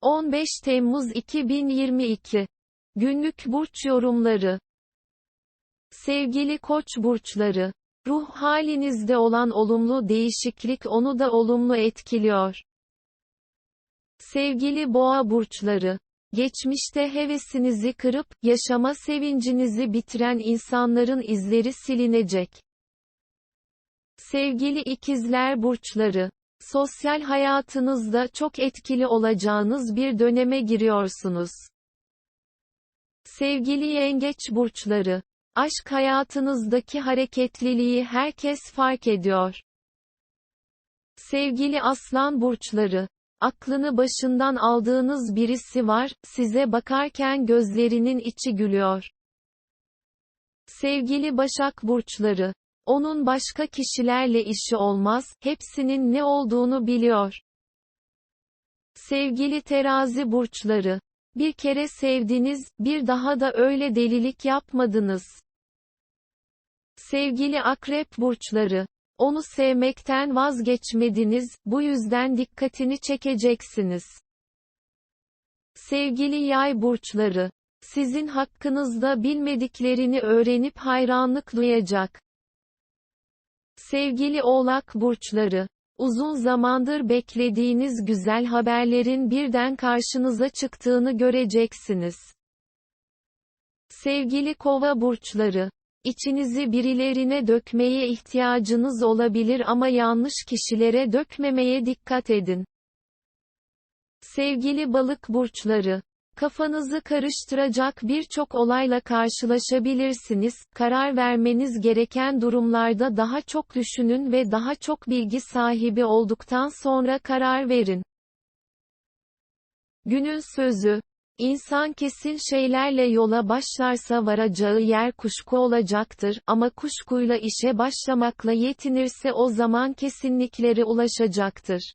15 Temmuz 2022 Günlük burç yorumları Sevgili Koç burçları, ruh halinizde olan olumlu değişiklik onu da olumlu etkiliyor. Sevgili Boğa burçları, geçmişte hevesinizi kırıp yaşama sevincinizi bitiren insanların izleri silinecek. Sevgili ikizler burçları, sosyal hayatınızda çok etkili olacağınız bir döneme giriyorsunuz. Sevgili yengeç burçları, aşk hayatınızdaki hareketliliği herkes fark ediyor. Sevgili aslan burçları, aklını başından aldığınız birisi var, size bakarken gözlerinin içi gülüyor. Sevgili Başak burçları, onun başka kişilerle işi olmaz, hepsinin ne olduğunu biliyor. Sevgili terazi burçları, bir kere sevdiniz, bir daha da öyle delilik yapmadınız. Sevgili akrep burçları, onu sevmekten vazgeçmediniz, bu yüzden dikkatini çekeceksiniz. Sevgili yay burçları, sizin hakkınızda bilmediklerini öğrenip hayranlık duyacak. Sevgili Oğlak burçları, uzun zamandır beklediğiniz güzel haberlerin birden karşınıza çıktığını göreceksiniz. Sevgili Kova burçları, içinizi birilerine dökmeye ihtiyacınız olabilir ama yanlış kişilere dökmemeye dikkat edin. Sevgili Balık burçları, Kafanızı karıştıracak birçok olayla karşılaşabilirsiniz. Karar vermeniz gereken durumlarda daha çok düşünün ve daha çok bilgi sahibi olduktan sonra karar verin. Günün sözü İnsan kesin şeylerle yola başlarsa varacağı yer kuşku olacaktır ama kuşkuyla işe başlamakla yetinirse o zaman kesinliklere ulaşacaktır.